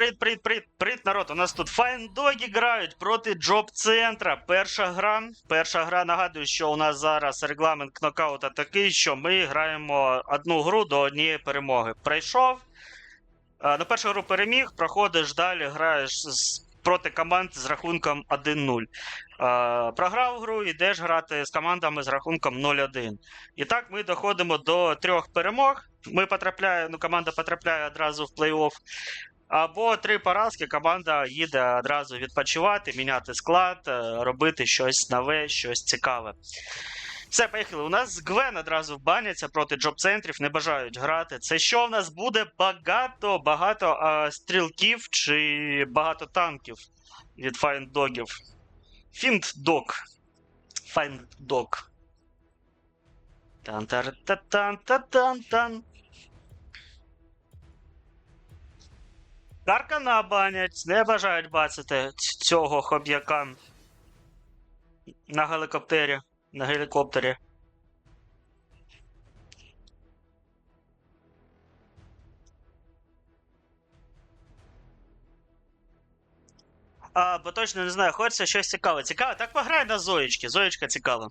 Привіт, привіт, привіт, привіт, народ. У нас тут файндоги грають проти Джоб Центра. Перша гра. Перша гра нагадую, що у нас зараз регламент кнокаута такий, що ми граємо одну гру до однієї перемоги. Пройшов. На першу гру переміг, проходиш далі, граєш проти команд з рахунком 1-0. А, Програв гру, йдеш грати з командами з рахунком 0-1. І так ми доходимо до трьох перемог. Ми потрапляємо, ну, команда потрапляє одразу в плей-офф. Або три поразки, команда їде одразу відпочивати, міняти склад, е, робити щось нове, щось цікаве. Все, поїхали. У нас Гвен одразу баняться проти джоб-центрів, не бажають грати. Це що в нас буде багато, багато а, стрілків чи багато танків від файндогів. Фінт-дог. Файнд-дог. Тан-тар-та-тан-та-тан-тан. Каркана банять, не бажають бачити цього хоб'яка на гелікоптері. На гелікоптері. А, бо точно не знаю, хочеться щось цікаве. Цікаве? Так пограй на Зоєчки. Зоєчка цікава.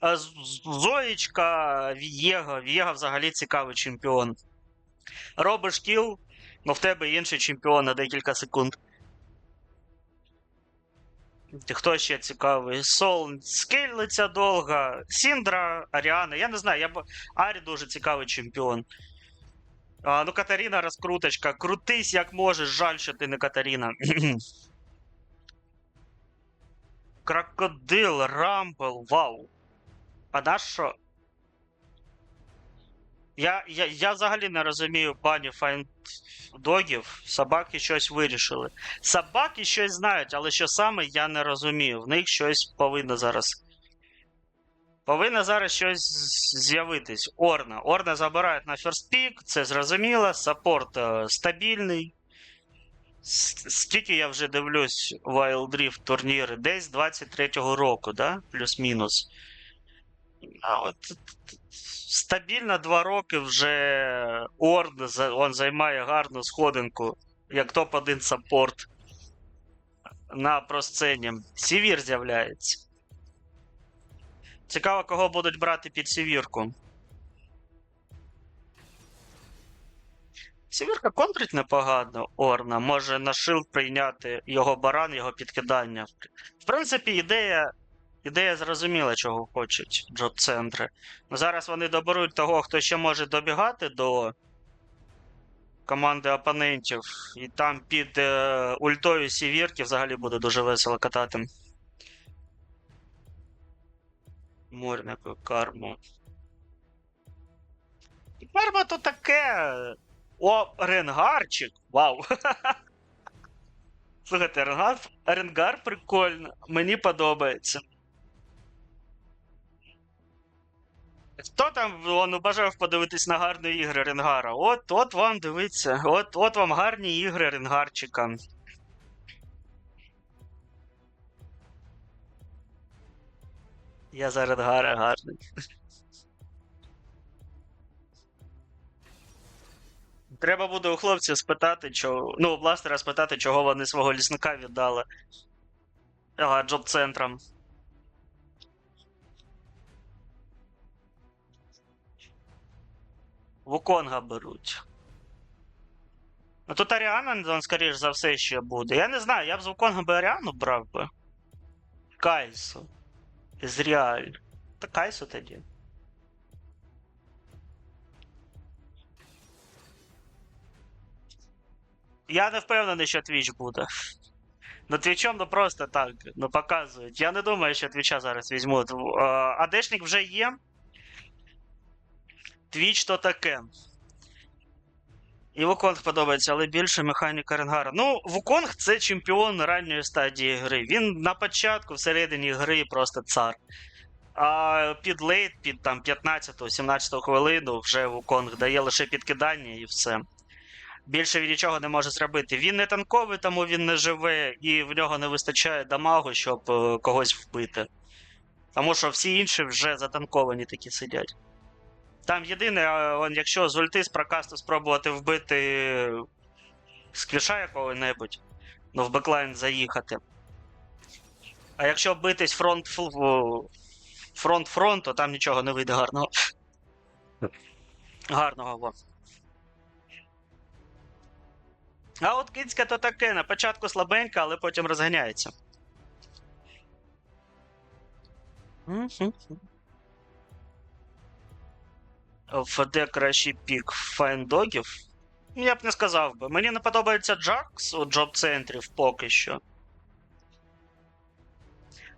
А, Зоєчка, Вієга. Вієга взагалі цікавий чемпіон. Робиш кіл, но в тебе інший чемпіон на декілька секунд. Хто ще цікавий? Сол скейлиться довго. Сіндра, Аріана. Я не знаю, я б. Арі дуже цікавий чемпіон. А, ну, Катаріна розкруточка. Крутись як можеш, жаль, що ти не Катаріна. Крокодил, Рамбл, вау. А на що? Я, я, я взагалі не розумію пані файндогів. Собаки щось вирішили. Собаки щось знають, але що саме я не розумію. В них щось повинно зараз. Повинно зараз щось з'явитись. Орна. Орна забирають на ферстпік, це зрозуміло. Саппорт е, стабільний. Скільки я вже дивлюсь Wild Rift турніри? Десь 23-го року, да? Плюс-мінус. А от стабільно два роки вже Орн он займає гарну сходинку, як топ-1 саппорт на просцені. Сівір з'являється. Цікаво, кого будуть брати під сівірку. Сівірка контрить непогано Орна. Може на шилд прийняти його баран, його підкидання. В принципі, ідея Ідея зрозуміла, чого хочуть джоб-центри. Ну, зараз вони доберуть того, хто ще може добігати до команди опонентів. І там під е, ультою сівірки взагалі буде дуже весело катати. Морняку карму. Карма то таке. О, ренгарчик! Вау! Слухайте, ренгар, ренгар прикольно. Мені подобається. Хто там он, бажав подивитись на гарні ігри Ренгара? От, от вам дивіться, от, от вам гарні ігри Ренгарчика. Я за Ренгара гарний. Треба буде у хлопців спитати, чого. Ну, у бластера спитати, чого вони свого лісника віддали. Ага, джоб-центрам. Вуконга беруть. Ну тут Аріана, он, скоріш за все, ще буде. Я не знаю, я б з Вуконга би Аріану брав би. Кайсу. Ізріаль. Та Кайсу тоді. Я не впевнений, що Твіч буде. Ну, Твічом ну просто так, ну показують. Я не думаю, що Твіча зараз візьмуть. А, Адешник вже є. Твіч то таке. І Вуконг подобається, але більше механіка Ренгара. Ну, Вуконг це чемпіон ранньої стадії гри. Він на початку, всередині гри просто цар. А під лейт, під там 15-17 хвилину вже Вуконг дає лише підкидання і все. Більше він нічого не може зробити. Він не танковий, тому він не живе, і в нього не вистачає дамагу, щоб е, когось вбити. Тому що всі інші вже затанковані такі сидять. Там єдине, якщо з ульти з прокасту спробувати вбити сквіша якого-небудь, ну в беклайн заїхати. А якщо битись фронт фронт фронт, то там нічого не вийде гарного. Гарного во. А от кицька то таке, на початку слабенька, але потім розганяється. Мгм. ФД кращий пік файндогів. Я б не сказав би. Мені не подобається Джакс у джоб-центрів поки що.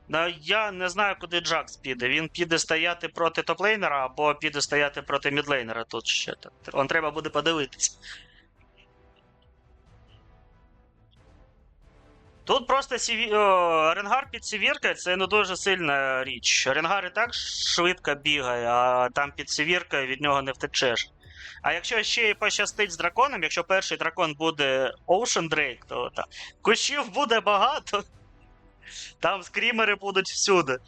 Но я не знаю, куди Джакс піде. Він піде стояти проти топлейнера або піде стояти проти мідлейнера тут ще. Он треба буде подивитись. Тут просто сіві... Ренгар під сівіркою це не дуже сильна річ. Ренгар і так швидко бігає, а там під сівіркою від нього не втечеш. А якщо ще й пощастить з драконом, якщо перший дракон буде Ocean Drake, то та, кущів буде багато. Там скрімери будуть всюди.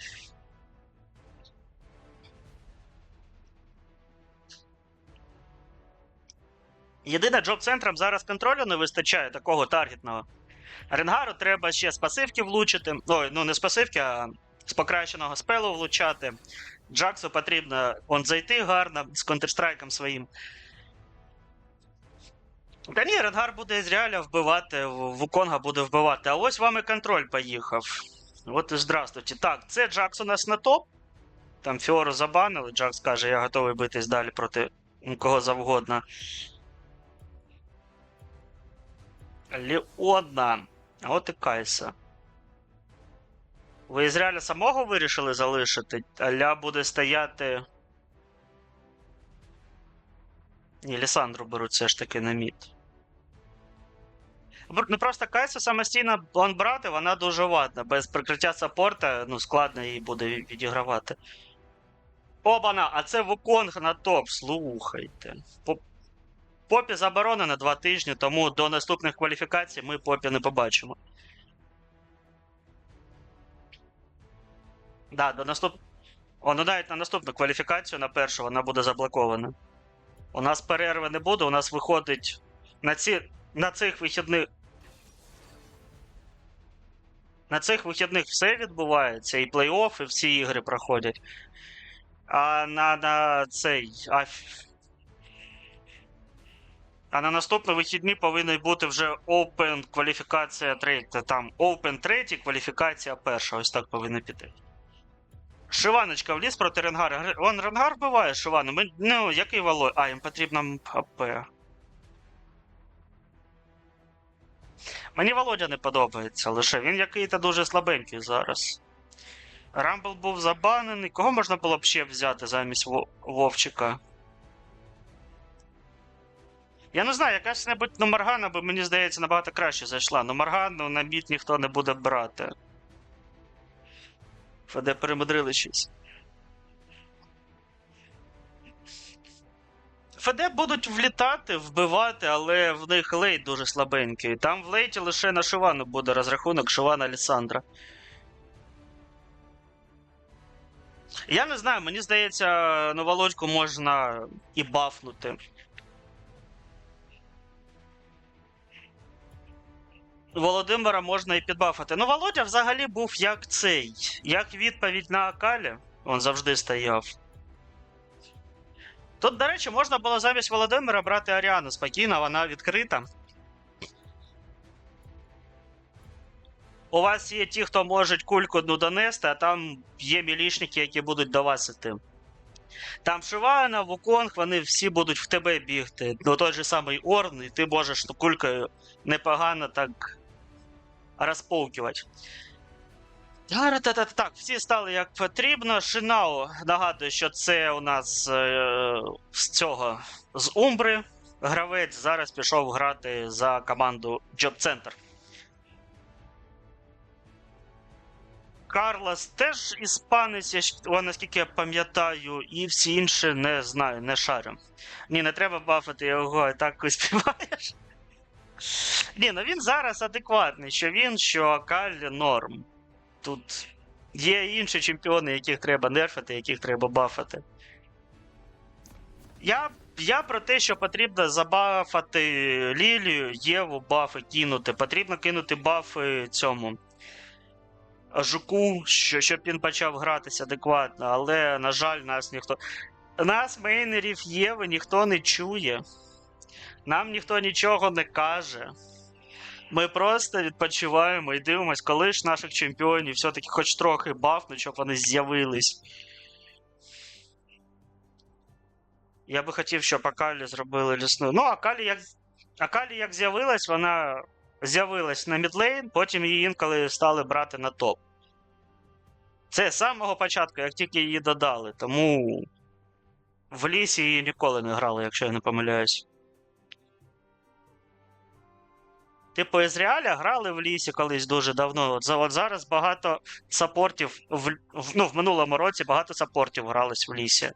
Єдине, джоб-центрам зараз контролю не вистачає такого таргетного. Ренгару треба ще з пасивки влучити. Ой, ну не з пасивки, а з покращеного спелу влучати. Джаксу потрібно он зайти гарно з контрстрайком своїм. Та ні, Ренгар буде з реаля вбивати, Вуконга буде вбивати. А ось вам і контроль поїхав. От і здравствуйте. Так, це Джакс у нас на топ. Там Фіору забанили. Джакс каже, я готовий битись далі проти кого завгодно. Ліодна. От і Кайса. Ви Ізраїля самого вирішили залишити? Аля буде стояти. Ні, Лісандру беруть все ж таки на мід. Ну просто Кайсу самостійно он брати, вона дуже вадна. Без прикриття саппорта, ну, складно їй буде ві- відігравати. Обана, а це Вуконг на топ, слухайте. По- Попі заборонено два тижні, тому до наступних кваліфікацій ми Попі не побачимо. Да, до наступ... О, ну навіть на наступну кваліфікацію, на першу, вона буде заблокована. У нас перерви не буде, у нас виходить на, ці... на цих вихідних. На цих вихідних все відбувається, і плей-офф, і всі ігри проходять. А на, на цей. А... а на наступні вихідні повинна бути вже Open кваліфікація третя. Там Open третій, кваліфікація перша. Ось так повинно піти. Шиваночка вліз проти Ренгара. Он Ренгар вбиває Шивану. Ми... Ну, який валой? А, їм потрібно АП. Мені Володя не подобається лише. Він який-то дуже слабенький зараз. Рамбл був забанений. Кого можна було б ще взяти замість Вовчика? Я не знаю, якась небудь ну, Моргана би, мені здається, набагато краще зайшла. Ну Моргану на біт ніхто не буде брати. ФД перемудрили щось. ФД будуть влітати, вбивати, але в них лейт дуже слабенький. Там в лейті лише на Шивану буде розрахунок Шивана Алісандра. Я не знаю, мені здається, ну Володьку можна і бафнути. Володимира можна і підбафати. Ну, Володя взагалі був як цей, як відповідь на Акалі. Він завжди стояв. Тут, до речі, можна було замість Володимира брати Аріану спокійно, вона відкрита. У вас є ті, хто можуть кульку одну донести, а там є мілішники, які будуть до вас іти. Там Шивана, Вуконг, вони всі будуть в тебе бігти. Ну той же самий Орн, і ти можеш ну, кулькою непогано так розповкувати. Та-та-та-та. Так, всі стали як потрібно. Шинао нагадую, що це у нас е, з цього з Умбри. Гравець зараз пішов грати за команду Job Center. Карлос теж іспанець, наскільки я пам'ятаю, і всі інші не знаю, не шарю. Ні, не треба бафати його, і так успіваєш. Ні, ну він зараз адекватний, що він, що Акаль норм. Тут є інші чемпіони, яких треба нерфити, яких треба бафати. Я, я про те, що потрібно забафати Лілію, Єву, бафи кинути. Потрібно кинути бафи цьому. Жуку, що, щоб він почав гратися адекватно, але, на жаль, нас ніхто. Нас, мейнерів Єви, ніхто не чує. Нам ніхто нічого не каже. Ми просто відпочиваємо і дивимось, коли ж наших чемпіонів все-таки хоч трохи бафнуть, щоб вони з'явились. Я би хотів, щоб Акалі зробили лісну. Ну, Акалі як. Акалі як з'явилась, вона з'явилась на мідлейн, потім її інколи стали брати на топ. Це з самого початку, як тільки її додали, тому в лісі її ніколи не грали, якщо я не помиляюсь. Типу, Ізріаля грали в лісі колись дуже давно. От, от зараз багато саппортів в, в, ну, в минулому році багато саппортів грались в лісі.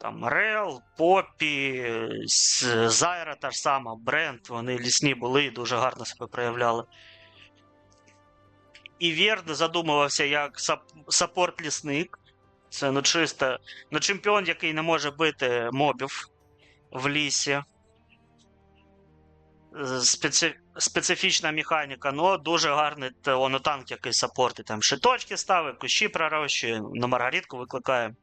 Там Рел, Поппі, С- Зайра та ж сама, Бренд, вони лісні були і дуже гарно себе проявляли. І Верд задумувався як сап- саппорт-лісник. Це ну чисто. Ну, чемпіон, який не може бити мобів в лісі. Специ... Специфічна механіка, ну дуже гарний воно танк, який саппортить. Там шиточки ставить, кущі пророщує, на Маргаритку викликає.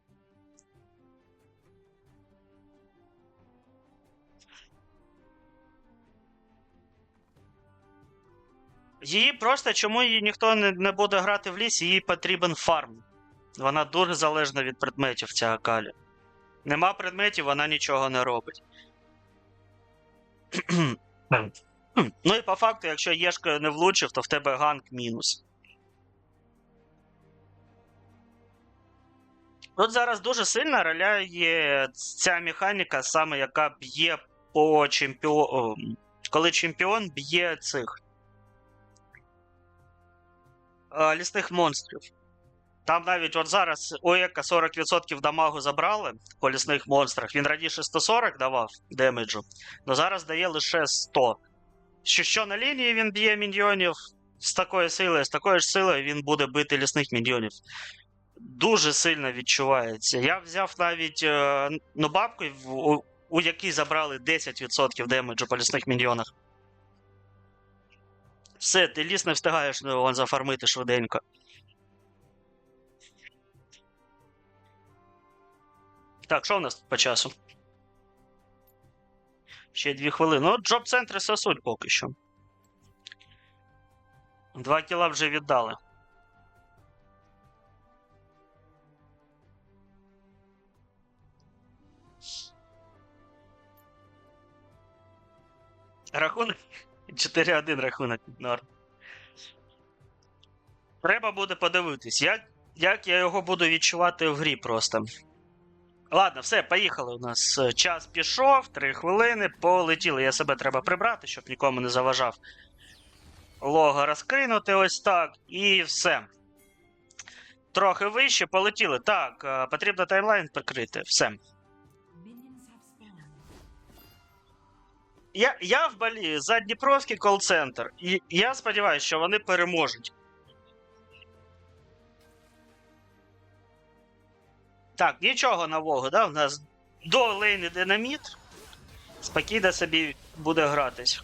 Її просто чому її ніхто не, не буде грати в лісі, їй потрібен фарм. Вона дуже залежна від предметів, ця Акалі. Нема предметів, вона нічого не робить. ну і по факту, якщо Єшка не влучив, то в тебе ганк мінус. Тут зараз дуже сильно роляє ця механіка, саме яка б'є по чемпіону. Коли чемпіон б'є цих е, лісних монстрів. Там навіть от зараз у Ека 40% дамагу забрали по лісних монстрах. Він раніше 140 давав демеджу, але зараз дає лише 100. Що, що на лінії він б'є міньйонів з такою силою, з такою ж силою він буде бити лісних міньйонів. Дуже сильно відчувається. Я взяв навіть е, ну, бабку, у, у якій забрали 10% демеджу по лісних міньйонах. Все, ти ліс не встигаєш ну, зафармити швиденько. Так, що в нас по часу? Ще дві хвилини. Ну, джоб-центри сосуть поки що. Два кіла вже віддали. Рахунок 4-1 рахунок норм. Треба буде подивитись, як, як я його буду відчувати в грі просто. Ладно, все, поїхали. У нас е, час пішов, 3 хвилини, полетіли. Я себе треба прибрати, щоб нікому не заважав. Лого розкинути ось так, і все. Трохи вище, полетіли. Так, е, потрібно таймлайн прикрити. Все. Я, я в Балі за Дніпровський кол-центр. І я сподіваюся, що вони переможуть. Так, нічого нового, да? У нас до лейни динаміт. Спокійно собі буде гратись.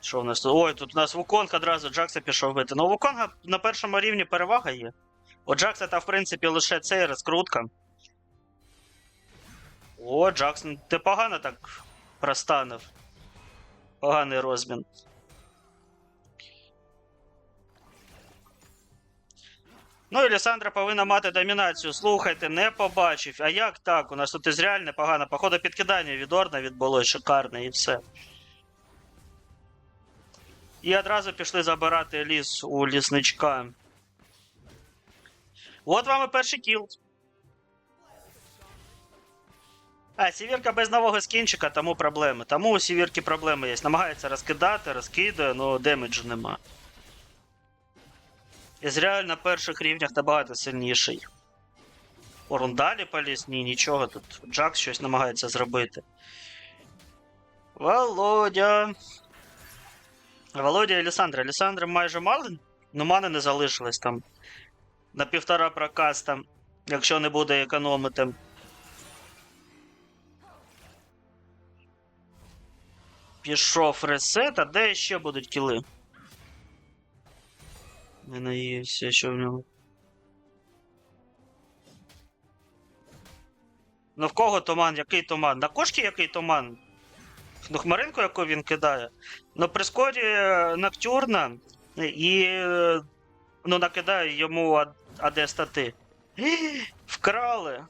Що в нас тут? Ой, тут у нас Вуконг одразу Джакса пішов бити. Ну, Вуконга на першому рівні перевага є. У Джакса та, в принципі, лише цей розкрутка. О, Джаксон, ти погано так простанив. Поганий розмін. Ну і повинна мати домінацію. Слухайте, не побачив. А як так? У нас тут Ізраїль непогано. Походу підкидання від Орна відбулось шикарне і все. І одразу пішли забирати ліс у лісничка. От вам і перший кіл. А, сівірка без нового скінчика, тому проблеми. Тому у сівірки проблеми є. Намагається розкидати, розкидає, але демеджу нема. Ізраїль на перших рівнях набагато сильніший. Орундалі поліз, ні, нічого тут. Джакс щось намагається зробити. Володя. Володя і Алісандра. Алісандра майже мали, ну мани не залишилось там. На півтора прокаста, якщо не буде економити. Пішов ресет, а де ще будуть кіли? Не наївся, що в нього. Ну в кого туман? Який туман? На кошки який туман? Ну, хмаринку, яку він кидає. Ну, прискорі Ноктюрна і е, ну, накидає йому ад- АД стати. Вкрали.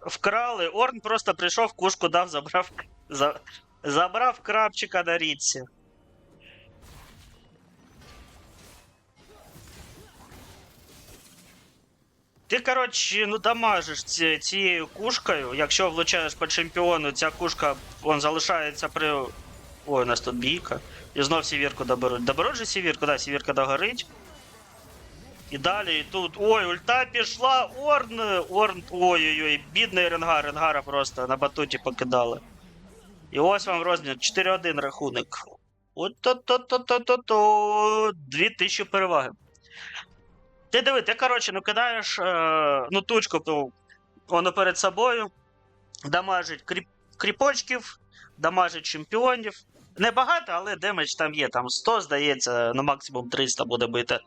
Вкрали. Орн просто прийшов, кушку дав, забрав. За, забрав крапчика на річці. Ти, коротше, ну дамажиш ці, цією кушкою. Якщо влучаєш по чемпіону, ця кушка он залишається при. Ой, у нас тут бійка. І знов сівірку доберуть. Доберуть же сівірку, да, сівірка догорить. І далі і тут. Ой, ульта пішла, Орн. Орн. Ой-ой-ой, бідний Ренгар, Ренгара просто на батуті покидали. І ось вам розмір 4-1 рахунок. От-то-то-то-то-то. 2000 переваги. Ти диви, ти, коротше, ну кидаєш е, ну, тучку ту, воно перед собою, дамажить кріп, кріпочків, дамажить чемпіонів. Небагато, але демедж там є. Там 100, здається, ну максимум 300 буде бити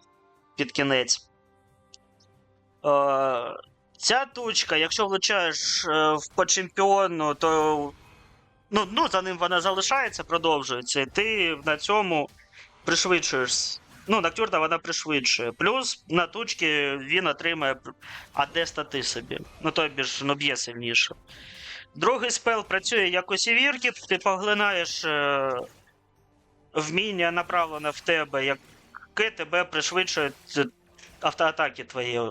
під кінець. Е, ця тучка, якщо влучаєш е, по чемпіону, то ну, ну, за ним вона залишається, продовжується, і ти на цьому пришвидшуєш. Ну, Ноктюрна вона пришвидшує. Плюс на тучки він отримає АД стати собі. Ну, тобі ж ну, б'є сильніше. Другий спел працює як у сівірки, ти поглинаєш е, вміння направлене в тебе, яке тебе пришвидшує автоатаки твої.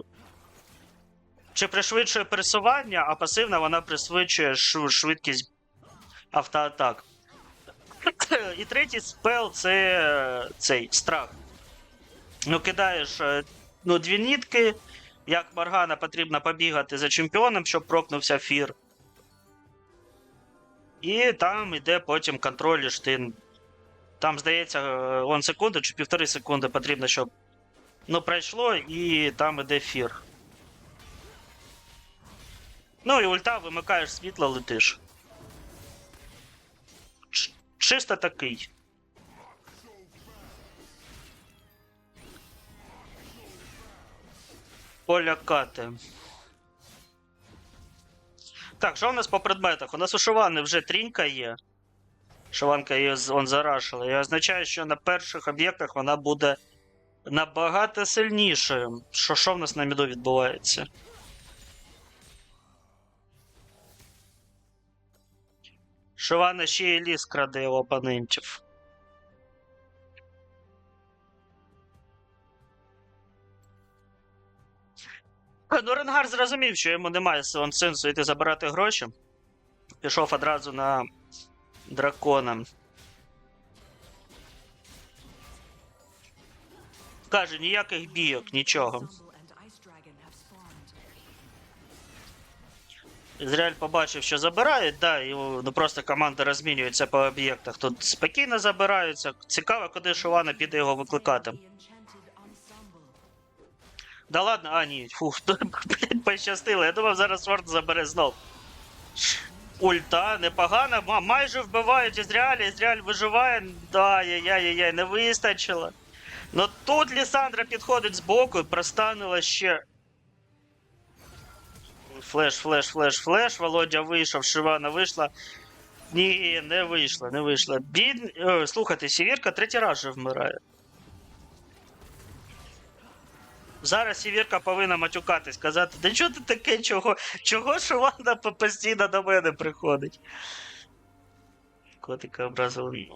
Чи пришвидшує пересування, а пасивна вона пришвидшує шу- швидкість автоатак. І третій спел це е, цей страх. Ну, кидаєш е, ну, дві нітки. Як Маргана потрібно побігати за чемпіоном, щоб прокнувся фір. І там іде потім контролюєш ти. Там, здається, е, он секунди чи півтори секунди потрібно, щоб ну, пройшло, і там іде фір. Ну і ульта вимикаєш світло, летиш. Чисто такий. Полякати. Так, що у нас по предметах? У нас у Шивани вже трінька є. Шиванка її он зарашила. І означає, що на перших об'єктах вона буде набагато сильнішою. Що, що в нас на міду відбувається? Шивана ще і ліс краде у опонентів. Е, Ну, Ренгар зрозумів, що йому немає сенсу йти забирати гроші. Пішов одразу на дракона. Каже, ніяких бійок, нічого. Ізраїль побачив, що забирають, да, і ну, просто команда розмінюється по об'єктах. Тут спокійно забираються. Цікаво, куди Шувана піде його викликати. Да ладно, а ні, фух, блядь, пощастило. Я думав, зараз Свард забере знов. Ульта, непогано, майже вбивають Ізраїль, Ізраїль виживає. Да, яй-яй-яй, не вистачило. Ну тут Лісандра підходить збоку і простанула ще. Флеш, флеш, флеш, флеш. Володя вийшов, Шивана вийшла. Ні, не вийшла, не вийшла. Бід... Е, слухайте, Сівірка третій раз вже вмирає. Зараз Сівірка повинна матюкатись, казати, да чого ти таке, чого, чого Шивана постійно до мене приходить. Котика образили.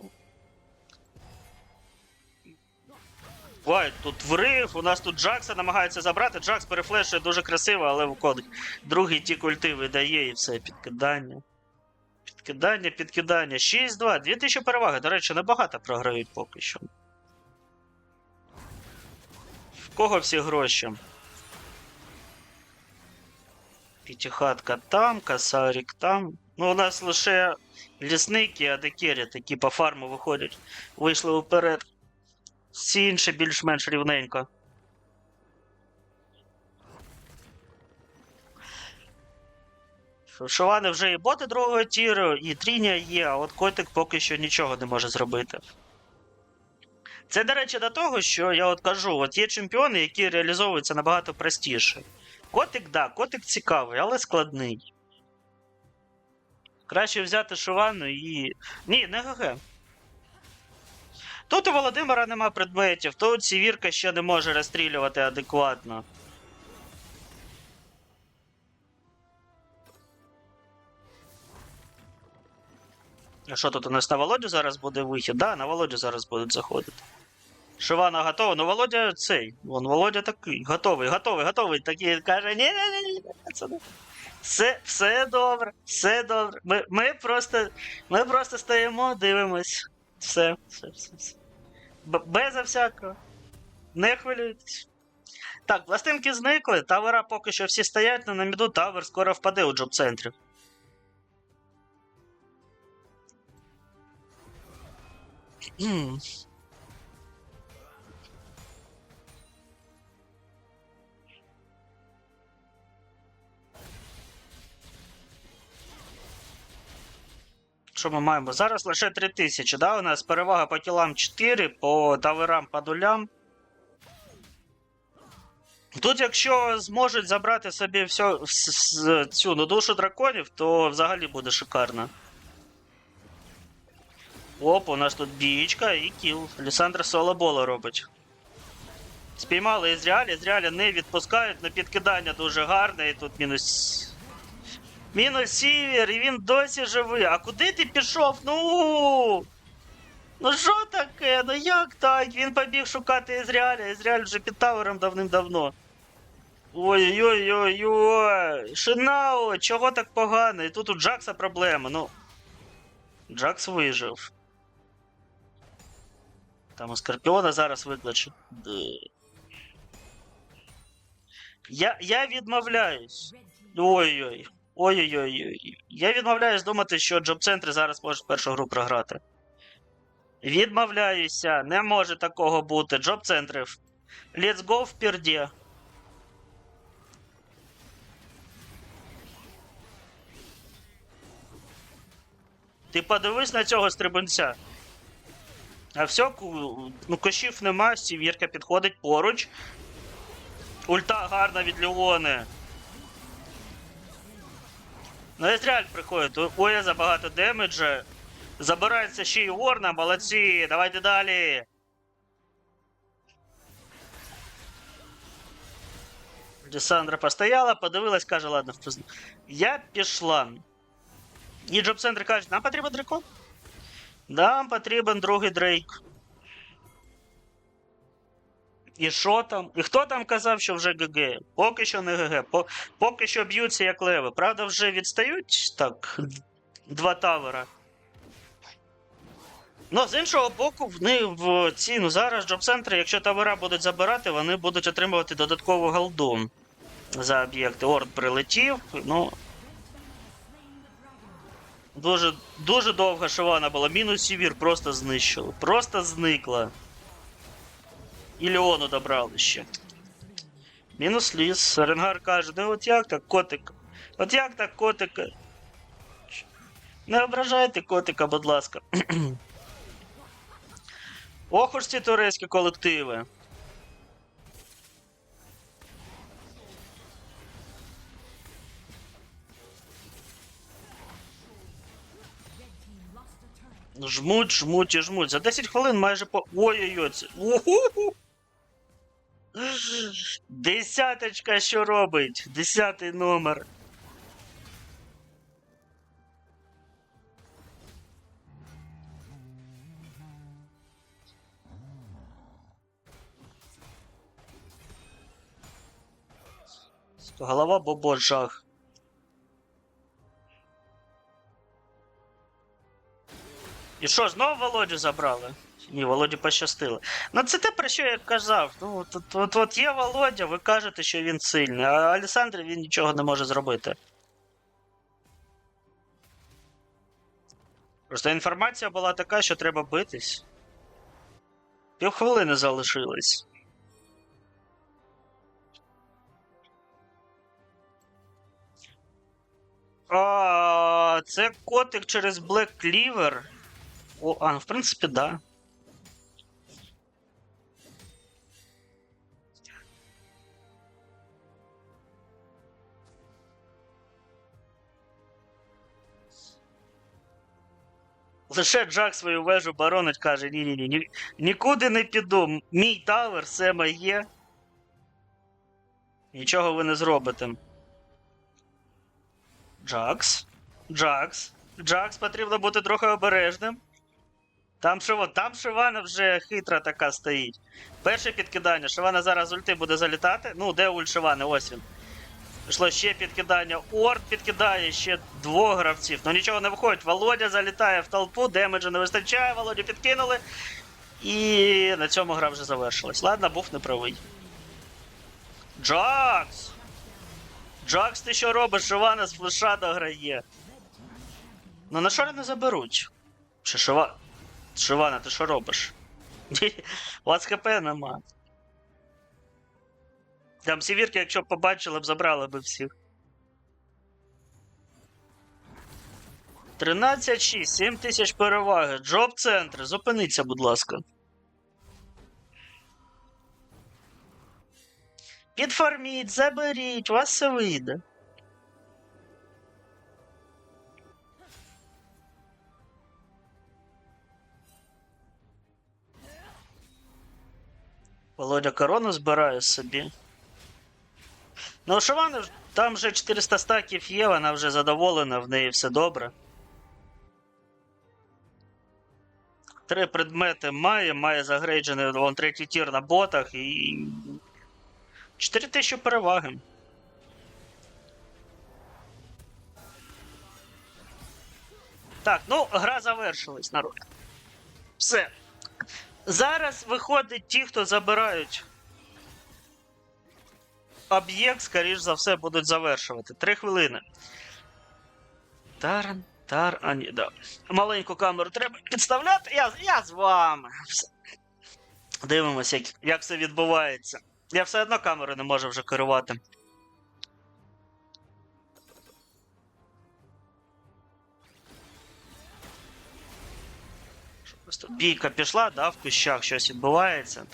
Ой, тут врив, у нас тут Джакса намагається забрати. Джакс перефлешує дуже красиво, але виходить. Другий тік ульти видає і все, підкидання. Підкидання, підкидання. 6-2, 2000 переваги. До речі, небагато програють поки що. В кого всі гроші? П'ятихатка там, касарік там. Ну, у нас лише лісники, а декері такі по фарму виходять. Вийшли вперед. Всі інші більш-менш рівненько. Шовани вже і боти другого тіру, і тріня є, а от котик поки що нічого не може зробити. Це, до речі, до того, що я от кажу: от є чемпіони, які реалізовуються набагато простіше. Котик, да, котик цікавий, але складний. Краще взяти Шовану і. Ні, не ГГ. Тут у Володимира нема предметів, тут Сівірка ще не може розстрілювати адекватно. А що тут у нас на Володю зараз буде вихід? Да, на Володю зараз будуть заходити. Шивана готова. Ну, Володя цей. Вон Володя такий. Готовий, готовий, готовий. Такий каже: ні ні ні ні пацани. Все, все добре, все добре. Ми, ми просто. Ми просто стоїмо, дивимось. Все, все, все, все. Беза всякого. Не хвилюйтесь. Так, пластинки зникли, тавера поки що всі стоять, але на міду тавер скоро впаде у джоб-центрі. М. Що ми маємо? Зараз лише 3000, да? У нас перевага по тілам 4, по таверам по нулям. Тут, якщо зможуть забрати собі всю, цю ну, душу драконів, то взагалі буде шикарно. Оп, у нас тут бієчка і кіл. Лісандр соло боло робить. Спіймали Ізріалі, Ізріалі не відпускають, на підкидання дуже гарне, і тут мінус. Мінус сівер, і він досі живий. А куди ти пішов? Ну. Ну що таке? Ну як так? Він побіг шукати Ізріаля. Ізріаль вже під тавером давним-давно. Ой-ой-ой-ой. Шинао, чого так погано? І тут у Джакса проблема. Ну. Джакс вижив. Там у Скорпіона зараз викличе. Я, я відмовляюсь. Ой-ой. Ой-ой-ой. Я відмовляюсь думати, що джоб-центри зараз можуть першу гру програти. Відмовляюся, не може такого бути. Джоб-центрів. Let's go вперді. Ти подивись на цього стрибунця. А все, ну, кошів нема, сівірка підходить поруч. Ульта гарна від Леони. Ну, Езряль приходить. У- Ой, забагато демеджа. Забирається ще й Ворна, молодці. Давайте далі. Десандра постояла, подивилась, каже, ладно, впізна. Я пішла. І Джоб-центр каже, нам потрібен дракон? Нам потрібен другий Дрейк. І що там? І хто там казав, що вже ГГ? Поки що не ГГ. По- Поки що б'ються як леви. Правда, вже відстають так. Два тавера. Ну, з іншого боку, вони в ці, ну зараз джоб-центри, якщо тавера будуть забирати, вони будуть отримувати додаткову голду за об'єкти. Орд прилетів. Ну. Дуже, дуже довга шивана була. Мінус Сівір просто знищили. Просто зникла. І Леону добрали ще. Мінус ліс. Ренгар каже, ну от як так, котик? От як так, котика? Не ображайте котика, будь ласка. Ох уж ці турецькі колективи. Жмуть, жмуть і жмуть. За 10 хвилин майже по. Ой-ой-ой. Десяточка що робить? Десятий номер. Голова бобо жах. І що, знову Володю забрали? Ні, Володі пощастило. Ну це те, про що я казав. Ну, от, от, от, є Володя, ви кажете, що він сильний, а Александр він нічого не може зробити. Просто інформація була така, що треба битись. Півхвилини залишилось. А, це котик через Black Cleaver. О, а, ну, в принципі, да. Лише Джак свою вежу боронить, каже: ні-ні-ні, нікуди не піду. Мій тавер, все моє. Нічого ви не зробите. Джакс. Джакс. Джакс потрібно бути трохи обережним. Там Шива, там Шивана вже хитра така стоїть. Перше підкидання. Шивана зараз ульти буде залітати. Ну, де ульт Шивани? Ось він. Пішло ще підкидання. Орд підкидає ще двох гравців. Ну нічого не виходить. Володя залітає в толпу, демеджу не вистачає, Володю підкинули. І на цьому гра вже завершилась. Ладно, був неправий. Джакс! Джакс, ти що робиш? Шивана з флеша дограє. Ну на що не заберуть? Чи Шива... Шивана, ти що робиш? У вас ХП нема. Там сівірки, якщо б побачили б, забрали б всіх. 13-6, 7 тисяч переваги. Джоб центр. Зупиніться, будь ласка. Підформіть, заберіть, у вас все вийде. Володя корону збирає собі. Ну, Шивана, там вже 400 стаків є, вона вже задоволена, в неї все добре. Три предмети має, має загрейджений вон третій тір на ботах і. 4000 переваги. Так, ну, гра завершилась, народ. Все. Зараз виходить ті, хто забирають об'єкт, скоріш за все, будуть завершувати. Три хвилини. Таран, тар, а да. Маленьку камеру треба підставляти. Я, я з вами. Все. Дивимося, як, як все відбувається. Я все одно камеру не можу вже керувати. Бійка пішла, да, в кущах щось відбувається.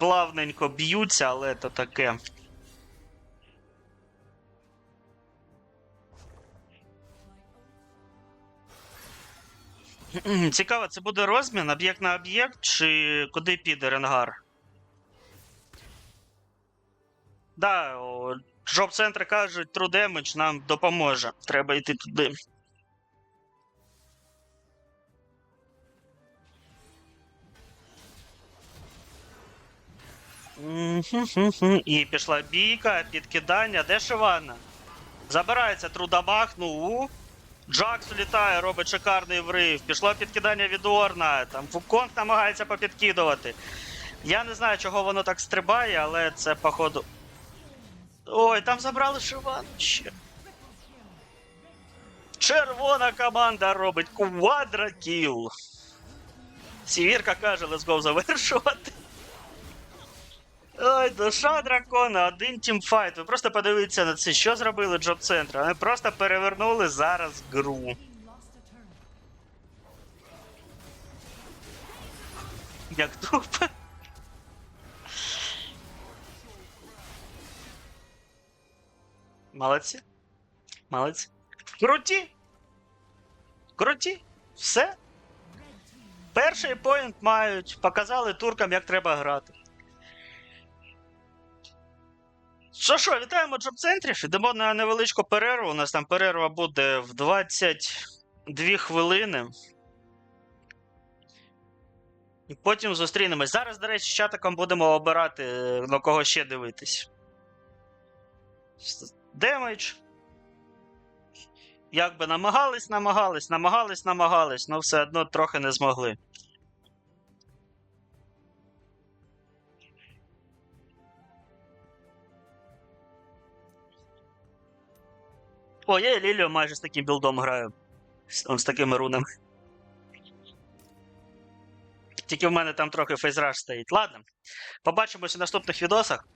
Плавненько б'ються, але то таке. Цікаво, це буде розмін об'єкт на об'єкт, чи куди піде Ренгар? Да, о, жоп-центри кажуть, Damage нам допоможе. Треба йти туди. І пішла бійка, підкидання. Де Шивана? Забирається трудамах, ну. Джакс літає, робить шикарний врив. Пішло підкидання від Орна. Там Фуконг намагається попідкидувати. Я не знаю, чого воно так стрибає, але це походу. Ой, там забрали Шивану ще. Червона команда робить квадракіл. Сівірка каже, let's go завершувати. Ой, душа дракона, один тімфайт. Ви просто подивіться на це, що зробили Джоб Центр. Вони просто перевернули зараз гру. Як тупо. Молодці. Молодці. Круті. Круті. Все. Перший поінт мають. Показали туркам, як треба грати. Що що, вітаємо в джоб-центрі. Йдемо на невеличку перерву. У нас там перерва буде в 22 хвилини. І потім зустрінемось. Зараз, до речі, чатиком будемо обирати, е, на кого ще дивитись. Демедж. Як би намагались, намагались, намагались, намагались, але все одно трохи не змогли. О, я і Лілію майже з таким білдом граю. Он з такими рунами. Тільки в мене там трохи фейзраж стоїть. Ладно. Побачимось у наступних відосах.